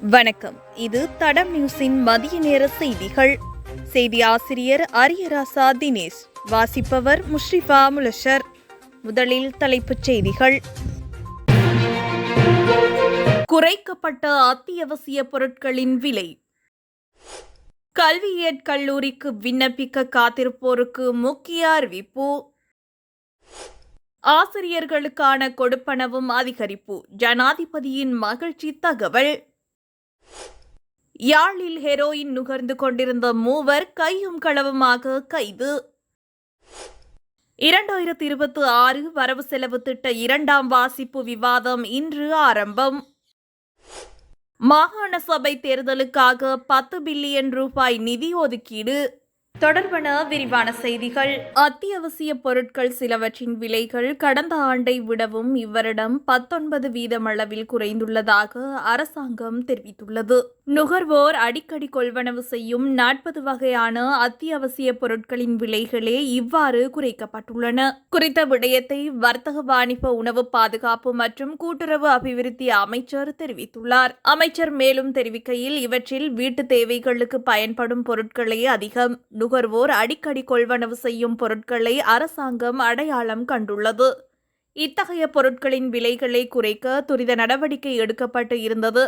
வணக்கம். இது தடம் நியூஸின் மதிய நேர செய்திகள். செய்தி ஆசிரியர் அரியராசா தினேஷ். வாசிப்பவர் முஷ்ரிஃபா முலஷர். முதலில் தலைப்புச் செய்திகள். குறைக்கப்பட்ட அத்தியாவசிய பொருட்களின் விலை. கல்வியற் கல்லூரிக்கு விண்ணப்பிக்க காத்திருப்போருக்கு முக்கிய அறிவிப்பு. ஆசிரியர்களுக்கான கொடுப்பனவும் அதிகரிப்பு. ஜனாதிபதியின் மகிழ்ச்சி தகவல். யாழில் ஹெரோயின் நுகர்ந்து கொண்டிருந்த மூவர் கையும் களவுமாக கைது. இரண்டாயிரத்தி இருபத்தி ஆறு வரவு செலவு திட்ட இரண்டாம் வாசிப்பு விவாதம் இன்று ஆரம்பம். மாகாண சபை தேர்தலுக்காக பத்து பில்லியன் ரூபாய் நிதி ஒதுக்கீடு. தொடர்பான விரிவான செய்திகள். அத்தியாவசிய பொருட்கள் சிலவற்றின் விலைகள் கடந்த ஆண்டை விடவும் இவ்வருடம் பத்தொன்பது வீதமளவில் குறைந்துள்ளதாக அரசாங்கம் தெரிவித்துள்ளது. நுகர்வோர் அடிக்கடி கொள்வனவு செய்யும் நாற்பது வகையான அத்தியாவசிய பொருட்களின் விலைகளே இவ்வாறு குறைக்கப்பட்டுள்ளன. குறித்த விடயத்தை வர்த்தக வாணிப உணவு பாதுகாப்பு மற்றும் கூட்டுறவு அபிவிருத்தி அமைச்சர் தெரிவித்துள்ளார். அமைச்சர் மேலும் தெரிவிக்கையில் இவற்றில் வீட்டு தேவைகளுக்கு பயன்படும் பொருட்களே அதிகம். நுகர்வோர் அடிக்கடி கொள்வனவு செய்யும் பொருட்களை அரசாங்கம் அடையாளம் கண்டுள்ளது. இத்தகைய பொருட்களின் விலைகளை குறைக்க துரித நடவடிக்கை எடுக்கப்பட்டு இருந்தது.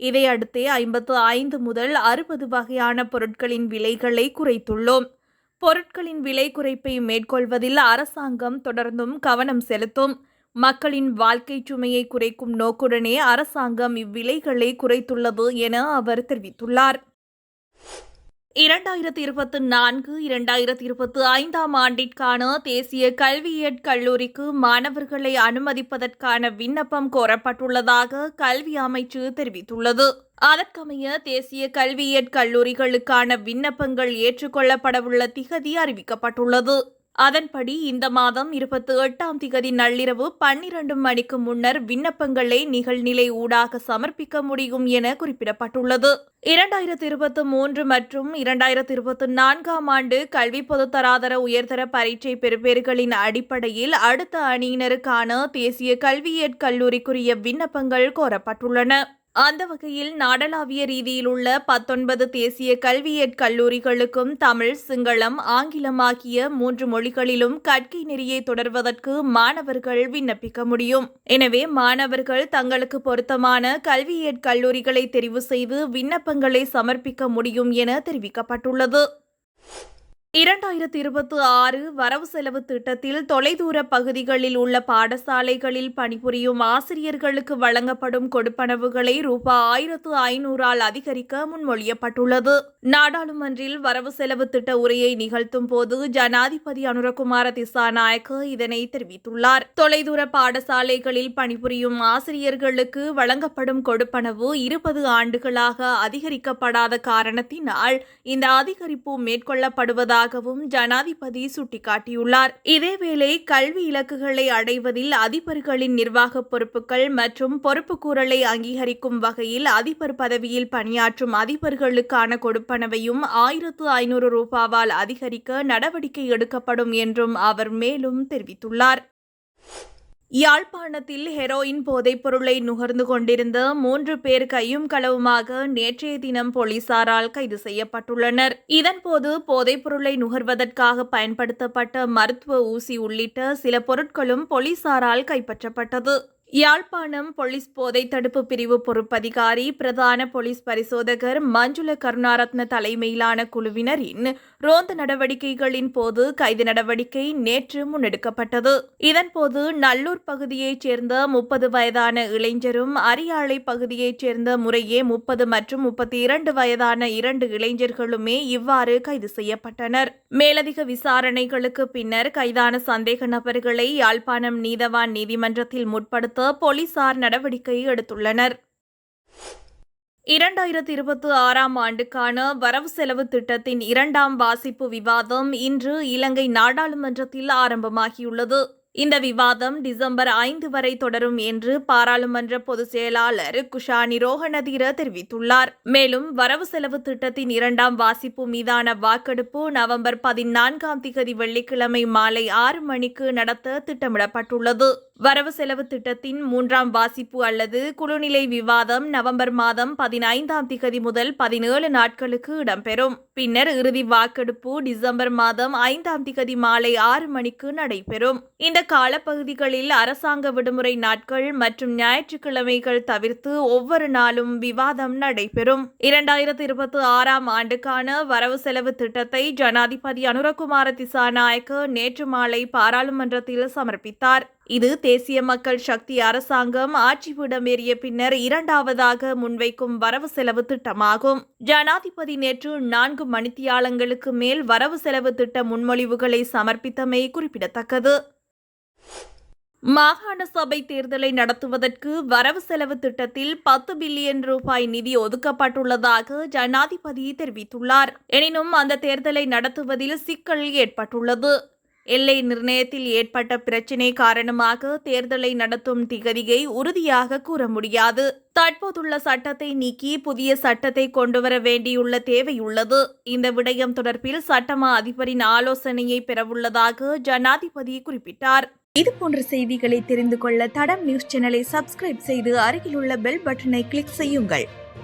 இதையடுத்தே ஐம்பத்து ஐந்து முதல் அறுபது வகையான பொருட்களின் விலைகளை குறைத்துள்ளோம். பொருட்களின் விலை குறைப்பை மேற்கொள்வதில் அரசாங்கம் தொடர்ந்தும் கவனம் செலுத்தும். மக்களின் வாழ்க்கை சுமையை குறைக்கும் நோக்குடனே அரசாங்கம் இவ்விலைகளை குறைத்துள்ளது என அவர் தெரிவித்துள்ளார். இரண்டாயிரத்தி இருபத்தி நான்கு இரண்டாயிரத்தி இருபத்தி ஐந்தாம் ஆண்டிற்கான தேசிய கல்வியியற் கல்லூரிக்கு மாணவர்களை அனுமதிப்பதற்கான விண்ணப்பம் கோரப்பட்டுள்ளதாக கல்வி அமைச்சு தெரிவித்துள்ளது. அதற்கமைய தேசிய கல்வியியற் கல்லூரிகளுக்கான விண்ணப்பங்கள் ஏற்றுக்கொள்ளப்படவுள்ள திகதி அறிவிக்கப்பட்டுள்ளது. அதன்படி இந்த மாதம் இருபத்தி எட்டாம் திகதி நள்ளிரவு பன்னிரண்டு மணிக்கு முன்னர் விண்ணப்பங்களை நிகழ்நிலை ஊடாக சமர்ப்பிக்க முடியும் என குறிப்பிடப்பட்டுள்ளது. இரண்டாயிரத்தி இருபத்தி மூன்று மற்றும் இரண்டாயிரத்தி இருபத்தி நான்காம் ஆண்டு கல்வி பொதுத்தராதர உயர்தர பரீட்சை பெறுபேறுகளின் அடிப்படையில் அடுத்த அணியினருக்கான தேசிய கல்வியியற் கல்லூரிக்குரிய விண்ணப்பங்கள் கோரப்பட்டுள்ளன. அந்த வகையில் நாடளாவிய ரீதியில் உள்ள பத்தொன்பது தேசிய கல்வியற் கல்லூரிகளுக்கும் தமிழ் சிங்களம் ஆங்கிலம் ஆகிய மூன்று மொழிகளிலும் கற்கை நெறியை தொடர்வதற்கு மாணவர்கள் விண்ணப்பிக்க முடியும். எனவே மாணவர்கள் தங்களுக்கு பொருத்தமான கல்வியற் கல்லூரிகளை தெரிவு செய்து விண்ணப்பங்களை சமர்ப்பிக்க முடியும் என தெரிவிக்கப்பட்டுள்ளது. இரண்டாயிரத்தி இருபத்தி ஆறு வரவு செலவு திட்டத்தில் தொலைதூர பகுதிகளில் உள்ள பாடசாலைகளில் பணிபுரியும் ஆசிரியர்களுக்கு வழங்கப்படும் கொடுப்பனவுகளை ரூபாய் ஆயிரத்து ஐநூறால் அதிகரிக்க முன்மொழியப்பட்டுள்ளது. நாடாளுமன்றில் வரவு செலவு திட்ட உரையை நிகழ்த்தும் போது ஜனாதிபதி அனுரகுமார திசாநாயக்க இதனை தெரிவித்துள்ளார். தொலைதூர பாடசாலைகளில் பணிபுரியும் ஆசிரியர்களுக்கு வழங்கப்படும் கொடுப்பனவு இருபது ஆண்டுகளாக அதிகரிக்கப்படாத காரணத்தினால் இந்த அதிகரிப்பு மேற்கொள்ளப்படுவதாக உள்ளதாகவும் ஜனாதிபதி சுட்டிக்காட்டியுள்ளார். இதேவேளை கல்வி இலக்குகளை அடைவதில் அதிபர்களின் நிர்வாக பொறுப்புகள் மற்றும் பொறுப்புக்கூறலை அங்கீகரிக்கும் வகையில் அதிபர் பதவியில் பணியாற்றும் அதிபர்களுக்கான கொடுப்பனவையும் ஆயிரத்து ஐநூறு ரூபாவால் அதிகரிக்க நடவடிக்கை எடுக்கப்படும் என்றும் அவர் மேலும் தெரிவித்துள்ளார். யாழ்ப்பாணத்தில் ஹெரோயின் போதைப் பொருளை நுகர்ந்து கொண்டிருந்த மூன்று பேர் கையும் களவுமாக நேற்றைய தினம் போலீசாரால் கைது செய்யப்பட்டுள்ளனர். இதன்போது போதைப் பொருளை நுகர்வதற்காக பயன்படுத்தப்பட்ட மருத்துவ ஊசி உள்ளிட்ட சில பொருட்களும் போலீசாரால் கைப்பற்றப்பட்டது. யாழ்ப்பாணம் போலீஸ் போதை தடுப்பு பிரிவு பொறுப்பதிகாரி பிரதான போலீஸ் பரிசோதகர் மஞ்சுள கருணாரத்ன தலைமையிலான குழுவினரின் ரோந்து நடவடிக்கைகளின் போது கைது நடவடிக்கை நேற்று முன்னெடுக்கப்பட்டது. இதன்போது நல்லூர் பகுதியைச் சேர்ந்த முப்பது வயதான இளைஞரும் அரியாலை பகுதியைச் சேர்ந்த முறையே முப்பது மற்றும் முப்பத்தி இரண்டு வயதான இரண்டு இளைஞர்களுமே இவ்வாறு கைது செய்யப்பட்டனர். மேலதிக விசாரணைகளுக்கு பின்னர் கைதான சந்தேக நபர்களை யாழ்ப்பாணம் நீதவான் நீதிமன்றத்தில் முற்படுத்த போலீசார் நடவடிக்கை எடுத்துள்ளனர். இரண்டாயிரத்தி இருபத்தி ஆறாம் ஆண்டுக்கான வரவு செலவு திட்டத்தின் இரண்டாம் வாசிப்பு விவாதம் இன்று இலங்கை நாடாளுமன்றத்தில் ஆரம்பமாகியுள்ளது. இந்த விவாதம் டிசம்பர் ஐந்து வரை தொடரும் என்று பாராளுமன்ற பொதுச் செயலாளர் குஷானி ரோஹணதீர தெரிவித்துள்ளார். மேலும் வரவு செலவு திட்டத்தின் இரண்டாம் வாசிப்பு மீதான வாக்கெடுப்பு நவம்பர் பதினான்காம் திகதி வெள்ளிக்கிழமை மாலை ஆறு மணிக்கு நடத்த திட்டமிடப்பட்டுள்ளது. வரவு செலவு திட்டத்தின் மூன்றாம் வாசிப்பு அல்லது குழுநிலை விவாதம் நவம்பர் மாதம் பதினைந்தாம் திகதி முதல் பதினேழு நாட்களுக்கு இடம்பெறும். பின்னர் இறுதி வாக்கெடுப்பு டிசம்பர் மாதம் ஐந்தாம் திகதி மாலை ஆறு மணிக்கு நடைபெறும். இந்த காலப்பகுதிகளில் அரசாங்க விடுமுறை நாட்கள் மற்றும் ஞாயிற்றுக்கிழமைகள் தவிர்த்து ஒவ்வொரு நாளும் விவாதம் நடைபெறும். இரண்டாயிரத்தி இருபத்தி ஆறாம் ஆண்டுக்கான வரவு செலவு திட்டத்தை ஜனாதிபதி அனுரகுமார திசாநாயக்க நேற்று மாலை பாராளுமன்றத்தில் சமர்ப்பித்தார். இது தேசிய மக்கள் சக்தி அரசாங்கம் ஆட்சிபீடமேறிய பின்னர் இரண்டாவதாக முன்வைக்கும் வரவு செலவு திட்டமாகும். ஜனாதிபதி நேற்று நான்கு மணித்தியாலங்களுக்கு மேல் வரவு செலவு திட்ட முன்மொழிவுகளை சமர்ப்பித்தமை குறிப்பிடத்தக்கது. மாகாண சபை தேர்தலை நடத்துவதற்கு வரவு செலவு திட்டத்தில் பத்து பில்லியன் ரூபாய் நிதி ஒதுக்கப்பட்டுள்ளதாக ஜனாதிபதி தெரிவித்துள்ளார். எனினும் அந்த தேர்தலை நடத்துவதில் சிக்கல் ஏற்பட்டுள்ளது. எல்லை நிர்ணயத்தில் ஏற்பட்ட பிரச்சினை காரணமாக தேர்தலை நடத்தும் திகதியை உறுதியாக கூற முடியாது. தற்போதுள்ள சட்டத்தை நீக்கி புதிய சட்டத்தை கொண்டுவர வேண்டியுள்ள தேவையுள்ளது. இந்த விடயம் தொடர்பில் சட்டமா அதிபரின் ஆலோசனையை பெறவுள்ளதாக ஜனாதிபதி குறிப்பிட்டார். இது போன்ற செய்திகளை தெரிந்து கொள்ள தடம் நியூஸ் சேனலை சப்ஸ்கிரைப் செய்து அருகிலுள்ள பெல் பட்டனை கிளிக் செய்யுங்கள்.